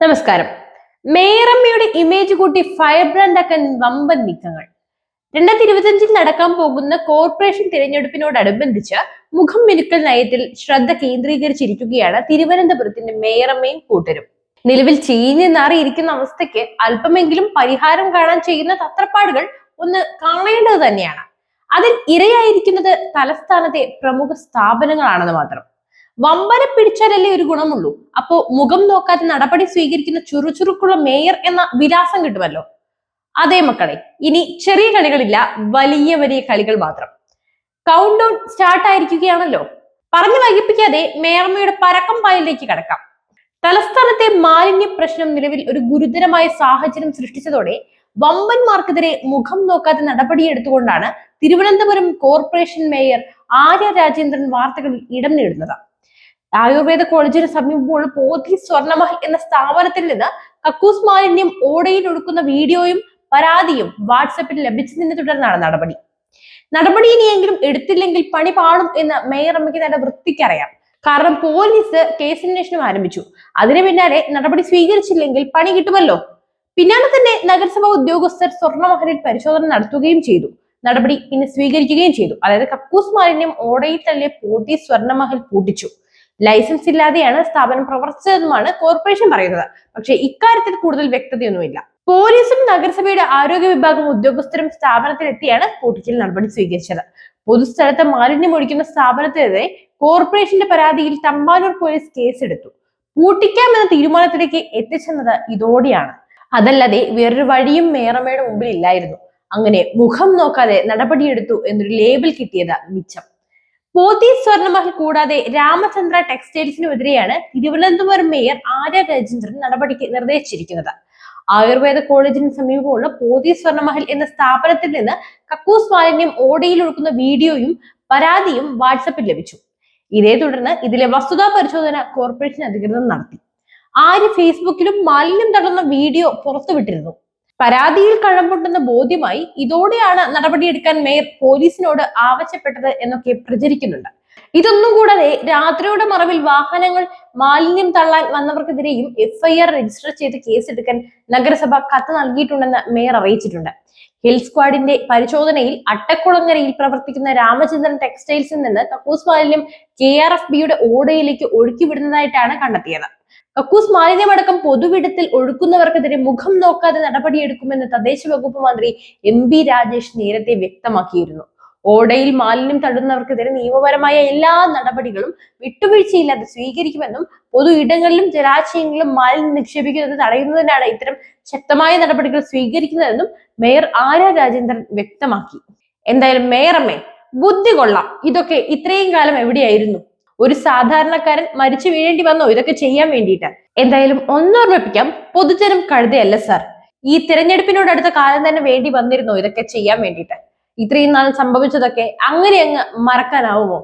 നമസ്കാരം. മേയറമ്മയുടെ ഇമേജ് കൂട്ടി ഫയർ ബ്രാൻഡ് ആക്കാൻ വമ്പൻ നീക്കങ്ങൾ. രണ്ടായിരത്തി ഇരുപത്തിയഞ്ചിൽ നടക്കാൻ പോകുന്ന കോർപ്പറേഷൻ തിരഞ്ഞെടുപ്പിനോടനുബന്ധിച്ച് മുഖം മിനുക്കൽ നയത്തിൽ ശ്രദ്ധ കേന്ദ്രീകരിച്ചിരിക്കുകയാണ് തിരുവനന്തപുരത്തിന്റെ മേയറമ്മയും കൂട്ടരും. നിലവിൽ ചീഞ്ഞ് നാറിയിരിക്കുന്ന അവസ്ഥയ്ക്ക് അല്പമെങ്കിലും പരിഹാരം കാണാൻ ചെയ്യുന്ന തത്രപ്പാടുകൾ ഒന്ന് കാണേണ്ടത് തന്നെയാണ്. അതിൽ ഇരയായിരിക്കുന്നത് തലസ്ഥാനത്തെ പ്രമുഖ സ്ഥാപനങ്ങളാണെന്ന് മാത്രം. വമ്പനെ പിടിച്ചാലല്ലേ ഒരു ഗുണമുള്ളൂ. അപ്പോ മുഖം നോക്കാതെ നടപടി സ്വീകരിക്കുന്ന ചുറുചുറുക്കുള്ള മേയർ എന്ന വിലാസം കിട്ടുമല്ലോ. അതേ മക്കളെ ഇനി ചെറിയ കളികളില്ല വലിയ വലിയ കളികൾ മാത്രം. കൗണ്ട് ഡൗൺ സ്റ്റാർട്ട് ആയിരിക്കുകയാണല്ലോ. പറഞ്ഞു വൈകിപ്പിക്കാതെ മേയർമ്മയുടെ പരക്കം പായലിലേക്ക് കടക്കാം. തലസ്ഥാനത്തെ മാലിന്യ പ്രശ്നം നിലവിൽ ഒരു ഗുരുതരമായ സാഹചര്യം സൃഷ്ടിച്ചതോടെ വമ്പന്മാർക്കെതിരെ മുഖം നോക്കാതെ നടപടിയെടുത്തുകൊണ്ടാണ് തിരുവനന്തപുരം കോർപ്പറേഷൻ മേയർ ആര്യ രാജേന്ദ്രൻ വാർത്തകളിൽ ഇടം നേടുന്നത്. ആയുർവേദ കോളേജിന് സമീപമുള്ള പോതി സ്വർണമഹൽ എന്ന സ്ഥാപനത്തിൽ നിന്ന് കക്കൂസ് മാലിന്യം ഓടയിൽ ഒടുക്കുന്ന വീഡിയോയും പരാതിയും വാട്സപ്പിൽ ലഭിച്ചതിനെ തുടർന്നാണ് നടപടി. നടപടി ഇനിയെങ്കിലും എടുത്തില്ലെങ്കിൽ പണി പാടും എന്ന് മേയർ അമ്മയ്ക്ക് വൃത്തിക്കറിയാം കാരണം പോലീസ് കേസന്വേഷണം ആരംഭിച്ചു. അതിനു പിന്നാലെ നടപടി സ്വീകരിച്ചില്ലെങ്കിൽ പണി കിട്ടുമല്ലോ. പിന്നാലെ തന്നെ നഗരസഭാ ഉദ്യോഗസ്ഥർ സ്വർണമഹലിൽ പരിശോധന നടത്തുകയും ചെയ്തു. നടപടി പിന്നെ സ്വീകരിക്കുകയും ചെയ്തു. അതായത് കക്കൂസ് മാലിന്യം ഓടയിൽ തള്ളിയ പോത്തി സ്വർണമഹൽ പൂട്ടിച്ചു. ലൈസൻസ് ഇല്ലാതെയാണ് സ്ഥാപനം പ്രവർത്തിച്ചതെന്നുമാണ് കോർപ്പറേഷൻ പറയുന്നത്. പക്ഷേ ഇക്കാര്യത്തിൽ കൂടുതൽ വ്യക്തതയൊന്നുമില്ല. പോലീസും നഗരസഭയുടെ ആരോഗ്യ വിഭാഗം ഉദ്യോഗസ്ഥരും സ്ഥാപനത്തിലെത്തിയാണ് പൂട്ടിക്കൽ നടപടി സ്വീകരിച്ചത്. പൊതുസ്ഥലത്ത് മാലിന്യം ഒഴിക്കുന്ന സ്ഥാപനത്തിനെതിരെ കോർപ്പറേഷന്റെ പരാതിയിൽ തമ്പാനൂർ പോലീസ് കേസെടുത്തു. പൂട്ടിക്കാമെന്ന തീരുമാനത്തിലേക്ക് എത്തിച്ചെന്നത് ഇതോടെയാണ്. അതല്ലാതെ വേറൊരു വഴിയും മേറമയുടെ മുമ്പിൽ ഇല്ലായിരുന്നു അങ്ങനെ മുഖം നോക്കാതെ നടപടിയെടുത്തു എന്നൊരു ലേബൽ കിട്ടിയത് മിച്ചം. പോത്തി സ്വർണമഹൽ കൂടാതെ രാമചന്ദ്ര ടെക്സ്റ്റൈൽസിനുമെതിരെയാണ് തിരുവനന്തപുരം മേയർ ആര്യ രാജേന്ദ്രൻ നടപടിക്ക് നിർദ്ദേശിച്ചിരിക്കുന്നത്. ആയുർവേദ കോളേജിന് സമീപമുള്ള പോതി സ്വർണമഹൽ എന്ന സ്ഥാപനത്തിൽ നിന്ന് കക്കൂസ് മാലിന്യം ഓടയിൽ ഒഴുക്കുന്ന വീഡിയോയും പരാതിയും വാട്സപ്പിൽ ലഭിച്ചു. ഇതേ തുടർന്ന് ഇതിലെ വസ്തുതാ പരിശോധന കോർപ്പറേഷൻ അധികൃതർ നടത്തി. ആര്യ ഫേസ്ബുക്കിലും മാലിന്യം തള്ളുന്ന വീഡിയോ പുറത്തുവിട്ടിരുന്നു. പരാതിയിൽ കഴമ്പുണ്ടെന്ന് ബോധ്യമായി ഇതോടെയാണ് നടപടിയെടുക്കാൻ മേയർ പോലീസിനോട് ആവശ്യപ്പെട്ടത് എന്നൊക്കെ പ്രചരിക്കുന്നുണ്ട്. ഇതൊന്നും കൂടാതെ രാത്രിയുടെ മറവിൽ വാഹനങ്ങൾ മാലിന്യം തള്ളാൻ വന്നവർക്കെതിരെയും എഫ്ഐആർ രജിസ്റ്റർ ചെയ്ത് കേസെടുക്കാൻ നഗരസഭ കത്ത് നൽകിയിട്ടുണ്ടെന്ന് മേയർ അറിയിച്ചിട്ടുണ്ട്. ഹിൽ സ്ക്വാഡിന്റെ പരിശോധനയിൽ അട്ടക്കുളങ്ങരയിൽ പ്രവർത്തിക്കുന്ന രാമചന്ദ്രൻ ടെക്സ്റ്റൈൽസിൽ നിന്ന് കക്കൂസ് മാലിന്യം കെ ആർ എഫ് ബിയുടെ ഓടയിലേക്ക് ഒഴുക്കിവിടുന്നതായിട്ടാണ് കണ്ടെത്തിയത്. കക്കൂസ് മാലിന്യമടക്കം പൊതുവിടത്തിൽ ഒഴുക്കുന്നവർക്കെതിരെ മുഖം നോക്കാതെ നടപടിയെടുക്കുമെന്ന് തദ്ദേശ വകുപ്പ് മന്ത്രി എം ബി രാജേഷ് നേരത്തെ വ്യക്തമാക്കിയിരുന്നു. ഓടയിൽ മാലിന്യം തള്ളുന്നവർക്കെതിരെ നിയമപരമായ എല്ലാ നടപടികളും വിട്ടുവീഴ്ചയില്ലാതെ സ്വീകരിക്കുമെന്നും പൊതു ഇടങ്ങളിലും ജലാശയങ്ങളിലും മാലിന്യം നിക്ഷേപിക്കുന്നത് തടയുന്നതിനാണ് ഇത്തരം ശക്തമായ നടപടികൾ സ്വീകരിക്കുന്നതെന്നും മേയർ ആര്യ രാജേന്ദ്രൻ വ്യക്തമാക്കി. എന്തായാലും മേയറമ്മേ ബുദ്ധി കൊള്ളാം. ഇതൊക്കെ ഇത്രയും കാലം എവിടെയായിരുന്നു? ഒരു സാധാരണക്കാരൻ മരിച്ചു വീഴേണ്ടി വന്നോ. ഇതൊക്കെ ചെയ്യാൻ വേണ്ടിയിട്ട് എന്തായാലും ഒന്നോർമ്മിപ്പിക്കാം പൊതുജനം കഴുതയല്ല സാർ. ഈ തിരഞ്ഞെടുപ്പിനോട് അടുത്ത കാലം തന്നെ വേണ്ടി വന്നിരുന്നോ. ഇതൊക്കെ ചെയ്യാൻ വേണ്ടിയിട്ട്. ഇത്രയും നാൾ സംഭവിച്ചതൊക്കെ അങ്ങനെ അങ്ങ് മറക്കാനാവുമോ?